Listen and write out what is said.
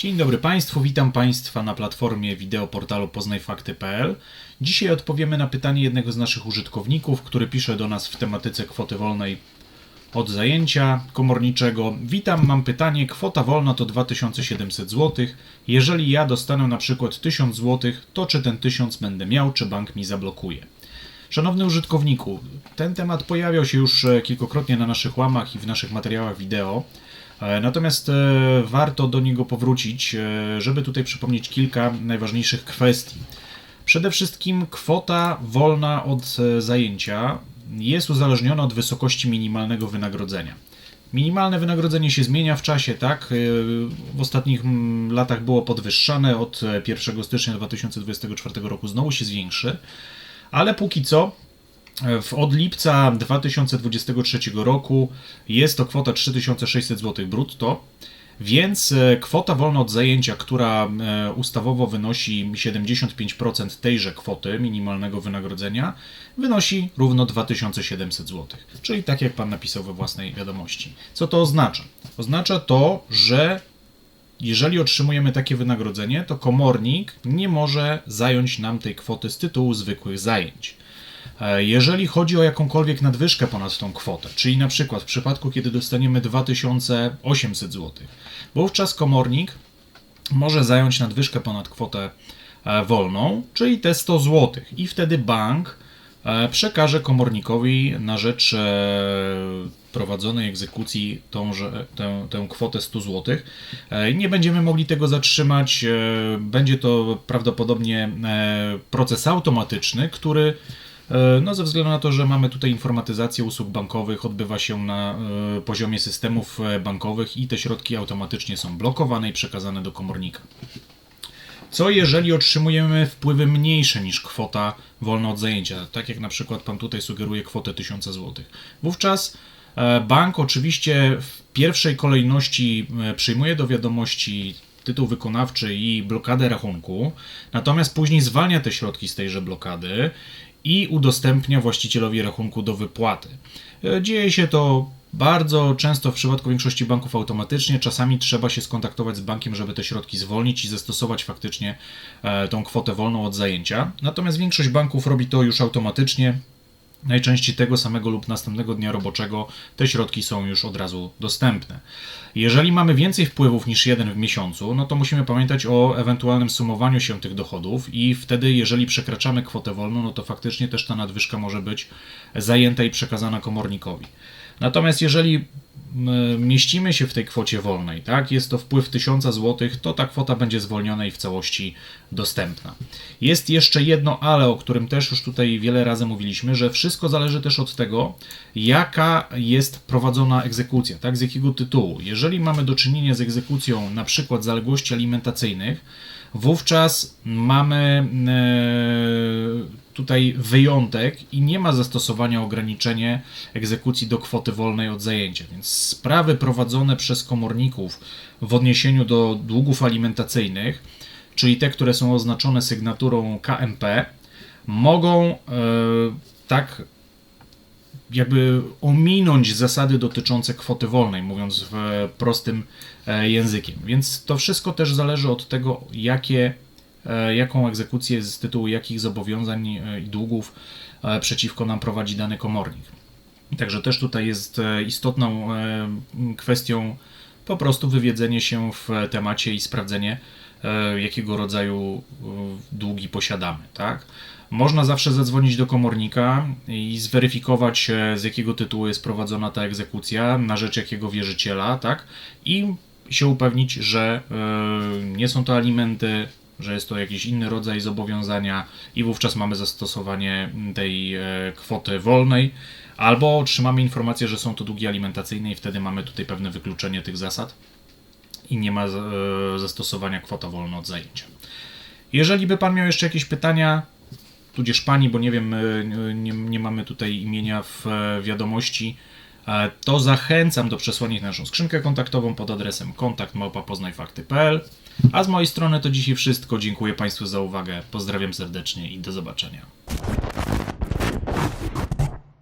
Dzień dobry Państwu, witam Państwa na platformie wideo portalu poznajfakty.pl. Dzisiaj odpowiemy na pytanie jednego z naszych użytkowników, który pisze do nas w tematyce kwoty wolnej od zajęcia komorniczego. Witam, mam pytanie. Kwota wolna to 2700 zł. Jeżeli ja dostanę na przykład 1000 zł, to czy ten 1000 będę miał, czy bank mi zablokuje? Szanowny użytkowniku, ten temat pojawiał się już e, kilkukrotnie na naszych łamach i w naszych materiałach wideo. E, Natomiast e, warto do niego powrócić, e, żeby tutaj przypomnieć kilka najważniejszych kwestii. Przede wszystkim kwota wolna od zajęcia jest uzależniona od wysokości minimalnego wynagrodzenia. Minimalne wynagrodzenie się zmienia w czasie, tak? W ostatnich latach było podwyższane, od e, 1 stycznia 2024 roku znowu się zwiększy, ale póki co w, od lipca 2023 roku jest to kwota 3600 zł brutto, więc e, kwota wolna od zajęcia, która e, ustawowo wynosi 75% tejże kwoty minimalnego wynagrodzenia, wynosi równo 2700 zł. Czyli tak jak Pan napisał we własnej wiadomości. Co to oznacza? Oznacza to, że jeżeli otrzymujemy takie wynagrodzenie, to komornik nie może zająć nam tej kwoty z tytułu zwykłych zajęć. E, Jeżeli chodzi o jakąkolwiek nadwyżkę ponad tą kwotę, czyli na przykład w przypadku, kiedy dostaniemy 2800 zł, wówczas komornik może zająć nadwyżkę ponad kwotę e, wolną, czyli te 100 zł, i wtedy bank e, przekaże komornikowi na rzecz prowadzonej egzekucji tąże, tę, tę kwotę 100 zł. Nie będziemy mogli tego zatrzymać. Będzie to prawdopodobnie proces automatyczny, który No, ze względu na to, że mamy tutaj informatyzację usług bankowych, odbywa się na e, poziomie systemów e, bankowych i te środki automatycznie są blokowane i przekazane do komornika. Co jeżeli otrzymujemy wpływy mniejsze niż kwota wolna od zajęcia, tak jak na przykład Pan tutaj sugeruje kwotę 1000 zł? Wówczas e, bank oczywiście w pierwszej kolejności e, przyjmuje do wiadomości tytuł wykonawczy i blokadę rachunku, natomiast później zwalnia te środki z tejże blokady i udostępnia właścicielowi rachunku do wypłaty. E, Dzieje się to bardzo często w przypadku większości banków automatycznie. Czasami trzeba się skontaktować z bankiem, żeby te środki zwolnić i zastosować faktycznie e, tą kwotę wolną od zajęcia. Natomiast większość banków robi to już automatycznie. Najczęściej tego samego lub następnego dnia roboczego te środki są już od razu dostępne. Jeżeli mamy więcej wpływów niż jeden w miesiącu, no to musimy pamiętać o ewentualnym sumowaniu się tych dochodów i wtedy, jeżeli przekraczamy kwotę wolną, no to faktycznie też ta nadwyżka może być zajęta i przekazana komornikowi. Natomiast jeżeli mieścimy się w tej kwocie wolnej, tak, jest to wpływ 1000 zł, to ta kwota będzie zwolniona i w całości dostępna. Jest jeszcze jedno ale, o którym też już tutaj wiele razy mówiliśmy, że wszystko zależy też od tego, jaka jest prowadzona egzekucja, tak, z jakiego tytułu. Jeżeli mamy do czynienia z egzekucją na przykład zaległości alimentacyjnych, wówczas mamy e, tutaj wyjątek i nie ma zastosowania ograniczenie egzekucji do kwoty wolnej od zajęcia. Więc sprawy prowadzone przez komorników w odniesieniu do długów alimentacyjnych, czyli te, które są oznaczone sygnaturą KMP, mogą e, tak jakby ominąć zasady dotyczące kwoty wolnej, mówiąc w prostym e, językiem. Więc to wszystko też zależy od tego, jakie, jaką egzekucję z tytułu jakich zobowiązań e, i długów e, przeciwko nam prowadzi dany komornik. Także też tutaj jest e, istotną e, kwestią po prostu wywiedzenie się w temacie i sprawdzenie, e, jakiego rodzaju e, długi posiadamy, tak? Można zawsze zadzwonić do komornika i zweryfikować, e, z jakiego tytułu jest prowadzona ta egzekucja, na rzecz jakiego wierzyciela, tak? I się upewnić, że e, nie są to alimenty, że jest to jakiś inny rodzaj zobowiązania i wówczas mamy zastosowanie tej e, kwoty wolnej, albo otrzymamy informację, że są to długi alimentacyjne i wtedy mamy tutaj pewne wykluczenie tych zasad i nie ma e, zastosowania kwota wolna od zajęcia. Jeżeli by Pan miał jeszcze jakieś pytania, tudzież Pani, bo nie wiem, e, nie, nie mamy tutaj imienia w wiadomości, to zachęcam do przesłania ich na naszą skrzynkę kontaktową pod adresem kontakt.poznajfakty.pl A z mojej strony to dzisiaj wszystko. Dziękuję Państwu za uwagę. Pozdrawiam serdecznie i do zobaczenia.